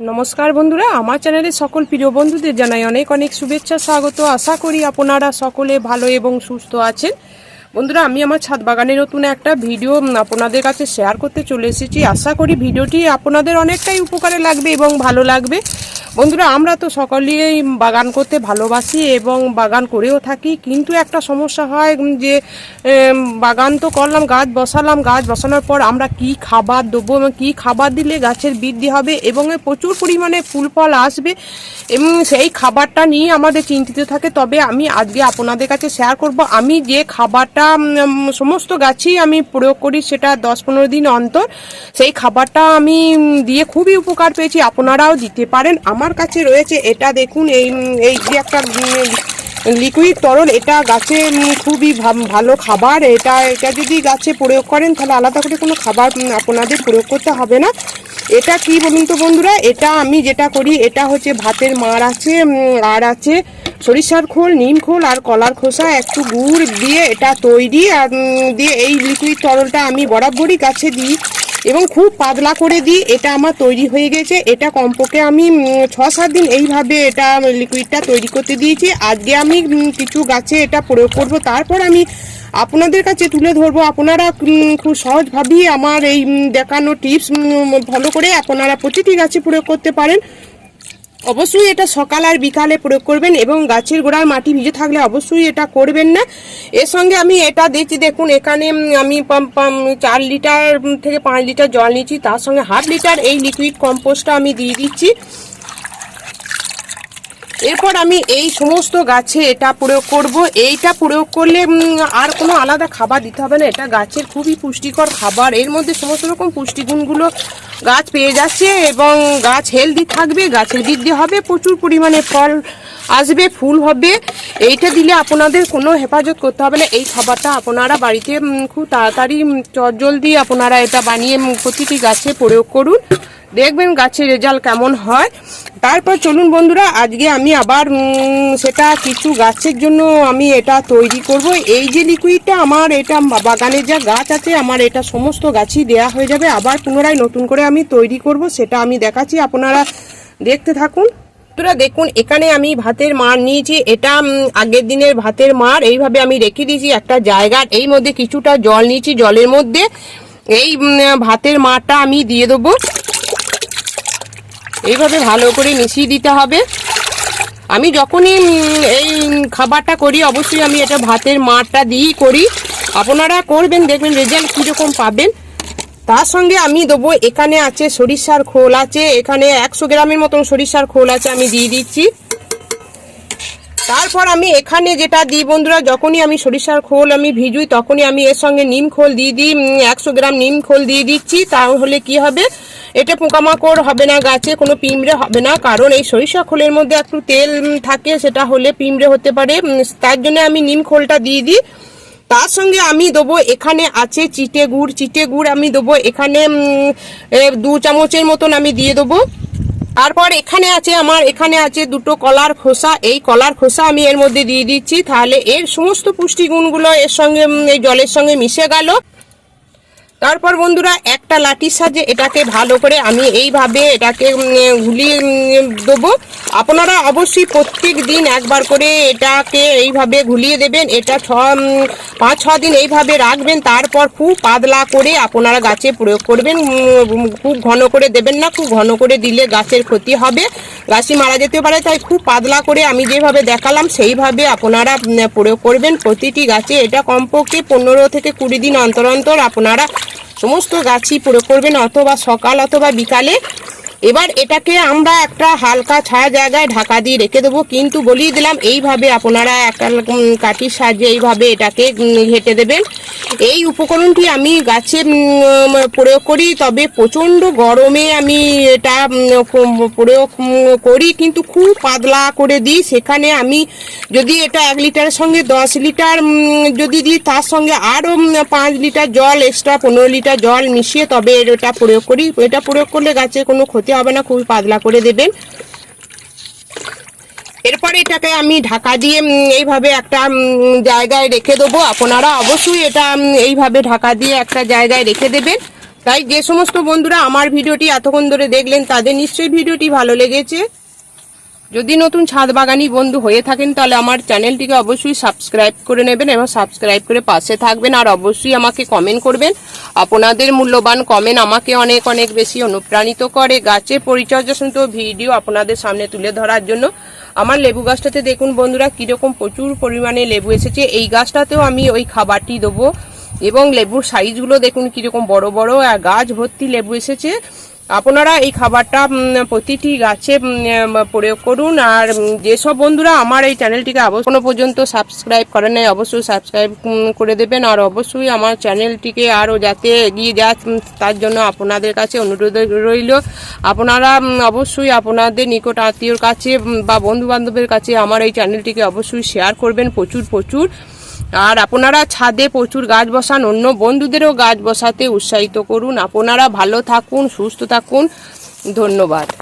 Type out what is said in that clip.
নমস্কার বন্ধুরা, আমার চ্যানেলে সকল প্রিয় বন্ধুদের জানাই অনেক অনেক শুভেচ্ছা, স্বাগত। আশা করি আপনারা সকলে ভালো এবং সুস্থ আছেন। বন্ধুরা, আমি আমার ছাদ বাগানে নতুন একটা ভিডিও আপনাদের কাছে শেয়ার করতে চলে এসেছি। আশা করি ভিডিওটি আপনাদের অনেকটাই উপকারে লাগবে এবং ভালো লাগবে। বন্ধুরা, আমরা তো সকলেই বাগান করতে ভালোবাসি এবং বাগান করেও থাকি, কিন্তু একটা সমস্যা হয় যে বাগান তো করলাম, গাছ বসালাম, গাছ বসানোর পর আমরা কি খাবার দেবো এবং কী খাবার দিলে গাছের বৃদ্ধি হবে এবং প্রচুর পরিমাণে ফুল ফল আসবে এবং সেই খাবারটা নিয়ে আমাদের চিন্তিত থাকে। তবে আমি আজকে আপনাদের কাছে শেয়ার করব, আমি যে খাবারটা সমস্ত গাছেই আমি প্রয়োগ করি সেটা দশ পনেরো দিন অন্তর, সেই খাবারটা আমি দিয়ে খুবই উপকার পেয়েছি, আপনারাও দিতে পারেন। আমার কাছে রয়েছে, এটা দেখুন, এই এই যে একটা লিকুইড তরল, এটা গাছে খুবই ভালো খাবার। এটা এটা যদি গাছে প্রয়োগ করেন, তাহলে আলাদা করে কোনো খাবার আপনাদের প্রয়োগ করতে হবে না। এটা কি বলুন তো বন্ধুরা? এটা আমি যেটা করি, এটা হচ্ছে ভাতের মার আছে আর আছে সরিষার খোল, নিম খোল আর কলার খোসা, একটু গুড় দিয়ে এটা তৈরি, আর দিয়ে এই লিকুইড তরলটা আমি বরাবরই গাছে দিই। এবং খুব পাতলা করে দিই, এটা আমার তৈরি হয়ে গেছে। এটা কমপক্ষে আমি ছ সাত দিন এইভাবে এটা লিকুইডটা তৈরি করতে দিয়েছি। আজকে আমি কিছু গাছে এটা প্রয়োগ করব। তারপর আমি আপনাদের কাছে তুলে ধরবো। আপনারা খুব সহজভাবেই আমার এই দেখানো টিপস ফলো করে আপনারা প্রতিটি গাছে প্রয়োগ করতে পারেন। অবশ্যই এটা সকাল আর বিকালে প্রয়োগ করবেন এবং গাছের গোড়ার মাটি ভিজে থাকলে অবশ্যই এটা করবেন না। এর সঙ্গে আমি এটা দিচ্ছি, দেখুন, এখানে আমি চার লিটার থেকে পাঁচ লিটার জল নিচ্ছি, তার সঙ্গে হাফ লিটার এই লিকুইড কম্পোস্টটা আমি দিয়ে দিচ্ছি। এরপর আমি এই সমস্ত গাছে এটা প্রয়োগ করব। এইটা প্রয়োগ করলে আর কোনো আলাদা খাবার দিতে হবে না। এটা গাছের খুবই পুষ্টিকর খাবার। এর মধ্যে সমস্ত রকম পুষ্টিগুণগুলো গাছ পেয়ে যাচ্ছে এবং গাছ হেলদি থাকবে, গাছের বৃদ্ধি হবে, প্রচুর পরিমাণে ফল আসবে, ফুল হবে। এইটা দিলে আপনাদের কোনো হেফাজত করতে হবে না। এই খাবারটা আপনারা বাড়িতে খুব তাড়াতাড়ি জলদি আপনারা এটা বানিয়ে প্রতিটি গাছে প্রয়োগ করুন। দেখবেন গাছের রেজাল্ট কেমন হয়। তারপর চলুন বন্ধুরা, আজকে আমি আবার সেটা কিছু গাছের জন্য আমি এটা তৈরি করব। এই যে লিকুইডটা আমার, এটা বাগানের যা গাছ আছে, আমার এটা সমস্ত গাছই দেয়া হয়ে যাবে। আবার পুনরায় নতুন করে আমি তৈরি করব, সেটা আমি দেখাচ্ছি। আপনারা দেখতে থাকুন। বন্ধুরা, দেখুন, এখানে আমি ভাতের মার নিয়েছি। এটা আগের দিনের ভাতের মার। এইভাবে আমি রেখে দিয়েছি একটা জায়গার। এই মধ্যে কিছুটা জল নিয়েছি। জলের মধ্যে এই ভাতের মারটা আমি দিয়ে দেবো। এইভাবে ভালো করে মিশিয়ে দিতে হবে। আমি যখনই এই খাবারটা করি, অবশ্যই আমি এটা ভাতের মারটা দিয়েই করি। আপনারা করবেন, দেখবেন রেজাল্ট কীরকম পাবেন। তার সঙ্গে আমি দেবো, এখানে আছে সরিষার খোল আছে, এখানে একশো গ্রামের মতন সরিষার খোল আছে, আমি দিয়ে দিচ্ছি। তারপর আমি এখানে যেটা দিই বন্ধুরা, যখনই আমি সরিষার খোল আমি ভিজুই, তখনই আমি এর সঙ্গে নিম খোল দিয়ে দিই একশো গ্রাম নিম খোল দিয়ে দিচ্ছি, তাহলে কি হবে? এটা পোকামাকড় হবে না গাছে, কোনো পিঁমড়ে হবে না, কারণ এই সরিষা খোলের মধ্যে একটু তেল থাকে, সেটা হলে পিঁমড়ে হতে পারে তার জন্য আমি নিম খোলটা দিয়ে দিই। তার সঙ্গে আমি দেবো এখানে আছে চিটে গুড় চিটে গুড় আমি দেবো এখানে দু চামচের মতন আমি দিয়ে দেবো। তারপর এখানে আছে আমার, এখানে আছে দুটো কলার খোসা। এই কলার খোসা আমি এর মধ্যে দিয়ে দিচ্ছি। তাহলে এর সমস্ত পুষ্টিগুণগুলো এর সঙ্গে এই জলের সঙ্গে মিশে গেল। তারপর বন্ধুরা, একটা লাঠির সাহায্যে এটাকে ভালো করে আমি এইভাবে এটাকে ঘুলিয়ে দেবো। আপনারা অবশ্যই প্রত্যেক দিন একবার করে এটাকে এইভাবে ঘুলিয়ে দেবেন। এটা ছ পাঁচ, ছ দিন এইভাবে রাখবেন। তারপর খুব পাতলা করে আপনারা গাছে প্রয়োগ করবেন। খুব ঘন করে দেবেন না, খুব ঘন করে দিলে গাছের ক্ষতি হবে। গাছটি মারা যেতে পারে, তাই খুব পাতলা করে আমি যেভাবে দেখালাম, সেইভাবে আপনারা প্রয়োগ করবেন। প্রতিটি গাছে এটা কমপক্ষে পনেরো থেকে কুড়ি দিন অন্তর অন্তর আপনারা সমস্ত গাছই প্রয়োগ করবেন অথবা সকাল অথবা বিকালে। এবার এটাকে আমরা একটা হালকা ছায়া জায়গায় ঢাকা দিয়ে রেখে দেবো। কিন্তু বলিয়ে দিলাম, এইভাবে আপনারা একটা কাঠির সাহায্যে এইভাবে এটাকে ঘেটে দেবেন। এই উপকরণটি আমি গাছে প্রয়োগ করি, তবে প্রচণ্ড গরমে আমি এটা প্রয়োগ করি, কিন্তু খুব পাতলা করে দিই। সেখানে আমি যদি এটা এক লিটারের সঙ্গে দশ লিটার যদি দিই, তার সঙ্গে আরও পাঁচ লিটার জল, এক্সট্রা পনেরো লিটার জল মিশিয়ে তবে এটা প্রয়োগ করি। এটা প্রয়োগ করলে গাছে কোনো ক্ষতি হবে না খুবই পাতলা করে দেবেন। এরপরে এটাকে আমি ঢাকা দিয়ে এইভাবে একটা জায়গায় রেখে দেবো। আপনারা অবশ্যই এটা এইভাবে ঢাকা দিয়ে একটা জায়গায় রেখে দেবেন। তাই যে সমস্ত বন্ধুরা আমার ভিডিওটি এতক্ষণ ধরে দেখলেন, তাদের নিশ্চয়ই ভিডিওটি ভালো লেগেছে। যদি নতুন ছাদ বাগানি বন্ধু হয়ে থাকেন, তাহলে আমার চ্যানেলটিকে অবশ্যই সাবস্ক্রাইব করে নেবেন এবং সাবস্ক্রাইব করে পাশে থাকবেন। আর অবশ্যই আমাকে কমেন্ট করবেন। আপনাদের মূল্যবান কমেন্ট আমাকে অনেক অনেক বেশি অনুপ্রাণিত করে। গাছের পরিচর্যা সন্ত ভিডিও আপনাদের সামনে তুলে ধরার জন্য। আমার লেবু গাছটাতে দেখুন বন্ধুরা, কীরকম প্রচুর পরিমাণে লেবু এসেছে। এই গাছটাতেও আমি ওই খাবারটি দেবো। এবং লেবুর সাইজগুলো দেখুন, কীরকম বড় বড়, আর গাছ ভর্তি লেবু এসেছে। আপনারা এই খাবারটা প্রতিটি গাছে প্রয়োগ করুন। আর যেসব বন্ধুরা আমার এই চ্যানেলটিকে কোনো পর্যন্ত সাবস্ক্রাইব করেন নাই, অবশ্যই সাবস্ক্রাইব করে দেবেন। আর অবশ্যই আমার চ্যানেলটিকে আরও যাতে এগিয়ে যায় তার জন্য আপনাদের কাছে অনুরোধ রইল। আপনারা অবশ্যই আপনাদের নিকট আত্মীয়র কাছে বা বন্ধু বান্ধবের কাছে আমার এই চ্যানেলটিকে অবশ্যই শেয়ার করবেন। প্রচুর প্রচুর। আর আপনারা ছাদে প্রচুর গাছ বসান, অন্য বন্ধুদেরও গাছ বসাতে উৎসাহিত করুন। আপনারা ভালো থাকুন, সুস্থ থাকুন। ধন্যবাদ।